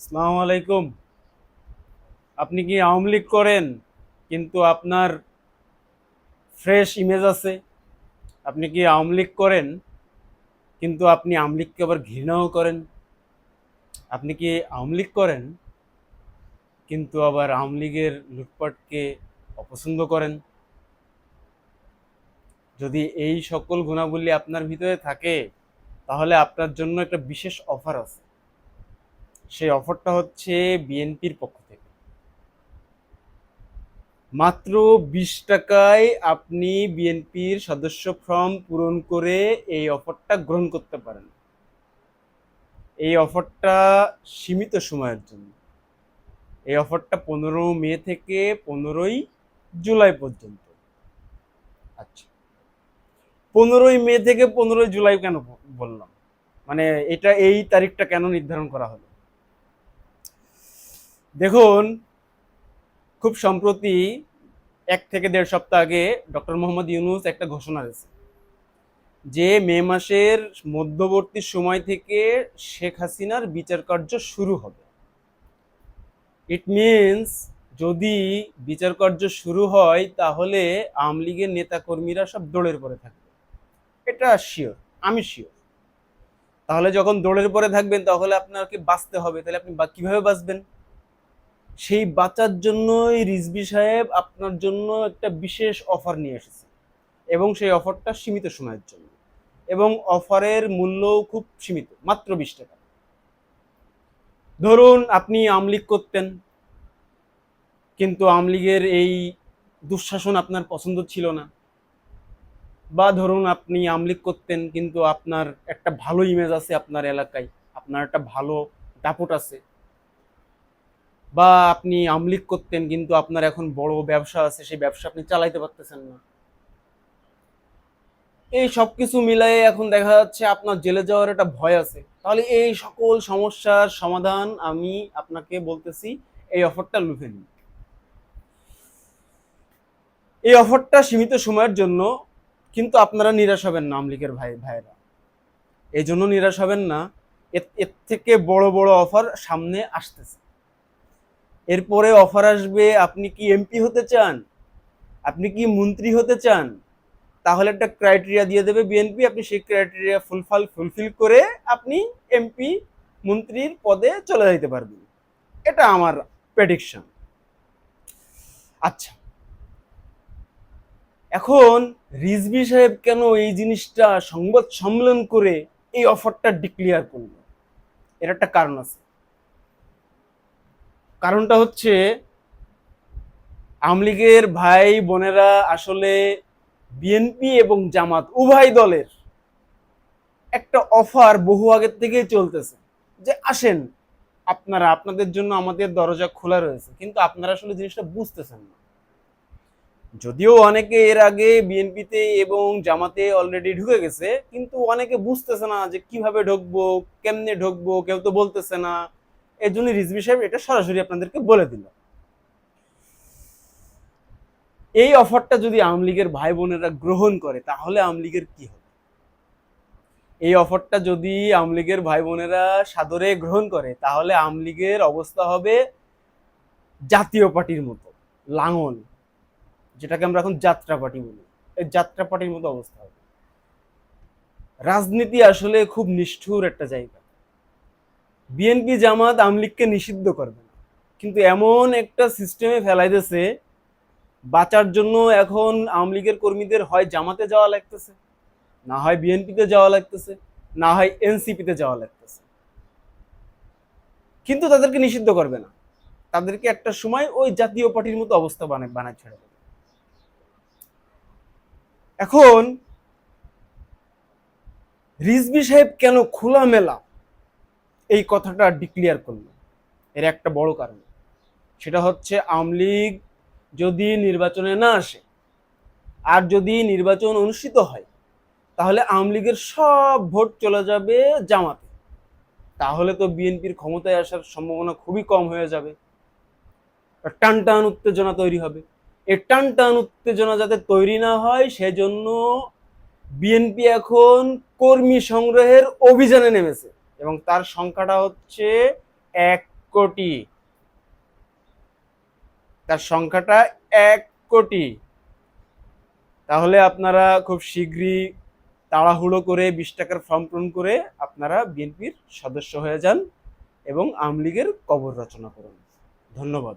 আসসালামু আলাইকুম। আপনি কি আওয়ামী লীগ করেন? কিন্তু আপনার ফ্রেশ ইমেজ আছে। আপনি কি আওয়ামী লীগ করেন? কিন্তু আপনি আওয়ামী লীগকে আবার ঘৃণাও করেন। আপনি কি আওয়ামী লীগ করেন? কিন্তু আবার আওয়ামী লীগের লুটপাটকে অপছন্দ করেন। যদি এই সকল গুণাবলী আপনার ভিতরে থাকে, তাহলে আপনার জন্য একটা বিশেষ অফার আছে। সেই অফারটা হচ্ছে বিএনপির পক্ষ থেকে। মাত্র বিশ টাকায় আপনি বিএনপির সদস্য ফর্ম পূরণ করে এই অফারটা গ্রহণ করতে পারেন। এই অফারটা সীমিত সময়ের জন্য। এই অফারটা পনেরো মে থেকে পনেরোই জুলাই পর্যন্ত। আচ্ছা। পনেরোই মে থেকে পনেরোই জুলাই কেন বললাম? মানে এটা এই তারিখটা কেন নির্ধারণ করা হলো? দেখুন, খুব সম্প্রতি এক থেকে দেড় সপ্তাহ আগে ডক্টর মোহাম্মদ ইউনুস একটা ঘোষণা দিয়েছে যে মে মাসের মধ্যবর্তী সময় থেকে শেখ হাসিনার বিচার কার্য শুরু হবে। ইট মিনস যদি বিচার কার্য শুরু হয়, তাহলে আওয়ামী লীগের নেতাকর্মীরা সব দৌড়ের পরে থাকবে। এটা শিওর আমি শিওর তাহলে যখন দৌড়ের পরে থাকবেন, তাহলে আপনাকে বাঁচতে হবে। তাহলে আপনি কীভাবে বাঁচবেন? সেই বাঁচার জন্যই রিজবি সাহেব আপনার জন্য একটা বিশেষ অফার নিয়ে এসেছে। এবং সেই অফারটা সীমিত সময়ের জন্য। এবং অফারের মূল্যও খুব সীমিত, মাত্র বিশ টাকা। ধরুন আপনি আমলিগ করতেন, কিন্তু আমলিগের এই দুঃশাসন আপনার পছন্দ ছিল না। বা ধরুন আপনি আমলিগ করতেন, কিন্তু আপনার একটা ভালো ইমেজ আছে আপনার এলাকায়, আপনার একটা ভালো দাপট আছে। বা আপনি আমলিক করতেন, কিন্তু আপনার এখন বড় ব্যবসা আছে, সেই ব্যবসা আপনি চালাইতে পারতেছেন না। এই সব কিছু মিলাই এখন দেখা যাচ্ছে আপনার জেলে যাওয়ার একটা ভয় আছে। তাহলে এই সকল সমস্যার সমাধান আমি আপনাকে বলতেছি, এই অফারটা লুফে নিন। এই অফারটা সীমিত সময়ের জন্য কিন্তু আপনারা নিরাশ হবেন না আমলিকের ভাই ভাইরা এই জন্য নিরাশ হবেন না, এর এর থেকে বড় বড় অফার সামনে আসতেছে। এরপরে অফার আসবে, আপনি কি এমপি হতে চান? আপনি কি মন্ত্রী হতে চান? তাহলে একটা ক্রাইটেরিয়া দিয়ে দেবে বিএনপি আপনি সেই ক্রাইটেরিয়া ফুলফাল ফুলফিল করে আপনি এমপি মন্ত্রীর পদে চলে যেতে পারবেন। এটা আমার প্রেডিকশন আচ্ছা। এখন রিজভি সাহেব কেন এই জিনিসটা সংবাদ সম্মেলন করে এই অফারটা ডিক্লেয়ার করল? এর একটা কারণ আছে। কারণটা হচ্ছে আওয়ামী লীগের ভাই বোনেরা আসলে বিএনপি এবং জামাত উভয় দলের একটা অফার বহু আগের থেকেই চলতেছে যে আসেন, আপনারা আপনাদের জন্য আমাদের দরজা খোলা রয়েছে, কিন্তু আপনারা আসলে জিনিসটা বুঝতেছেন না। যদিও অনেকে এর আগে বিএনপিতে এবং জামাতে অলরেডি ঢুকে গেছে, কিন্তু অনেকে বুঝতেছে না যে কীভাবে ঢুকবো, কেমনে ঢুকবো, কেউ তো বলতেছে না। এর জন্য রিজভি সাহেব এটা সরাসরি আপনাদেরকে বলে দিল। এই অফারটা যদি আওয়ামী লীগের ভাই বোনেরা গ্রহণ করে, তাহলে আওয়ামী লীগের কি হবে? এই অফারটা যদি আওয়ামী লীগের ভাই বোনেরা সাদরে গ্রহণ করে, তাহলে আওয়ামী লীগের অবস্থা হবে জাতীয় পার্টির মতো, লাঙল, যেটাকে আমরা এখন যাত্রা পার্টি বলি। এই যাত্রা পার্টির মতো অবস্থা হবে। রাজনীতি আসলে খুব নিষ্ঠুর একটা জায়গা। বিএনপি জামাত আওয়ামী লীগকে নিষিদ্ধ করবে। না কিন্তু এমন একটা সিস্টেমে ফেলাই দিয়েছে বাঁচার জন্য এখন আওয়ামী লীগের কর্মীদের হয় জামাতে যাওয়া লাগতেছে, না হয় বিএনপিতে যাওয়া লাগতেছে, না হয় এনসিপিতে যাওয়া লাগতেছে। কিন্তু তাদেরকে নিষিদ্ধ করবে না। তাদেরকে একটা সময় ওই জাতীয় পার্টির মতো অবস্থা বানায় বানায় ছেড়ে দেবে। এখন রিজবি সাহেব কেন খোলামেলা এই কথাটা ডিক্লিয়ার করল। এর একটা বড় কারণ। সেটা হচ্ছে আওয়ামী লীগ যদি নির্বাচনে না আসে, আর যদি নির্বাচন অনুষ্ঠিত হয়, তাহলে আওয়ামী লীগের সব ভোট চলে যাবে জামাতে। তাহলে তো বিএনপির ক্ষমতায় আসার সম্ভাবনা খুবই কম হয়ে যাবে। টান টান উত্তেজনা তৈরি হবে। এই টান টান উত্তেজনা যাতে তৈরি না হয়, সেজন্য বিএনপি এখন কর্মী সংগ্রহের অভিযানে নেমেছে। এবং তার সংখ্যাটা হচ্ছে এক কোটি। তার সংখ্যাটা এক কোটি। তাহলে আপনারা খুব শীঘ্রই তাড়াহুড়ো করে বিশ টাকার ফর্ম পূরণ করে আপনারা বিএনপির সদস্য হয়ে যান এবং আওয়ামী লীগের কবর রচনা করুন। ধন্যবাদ।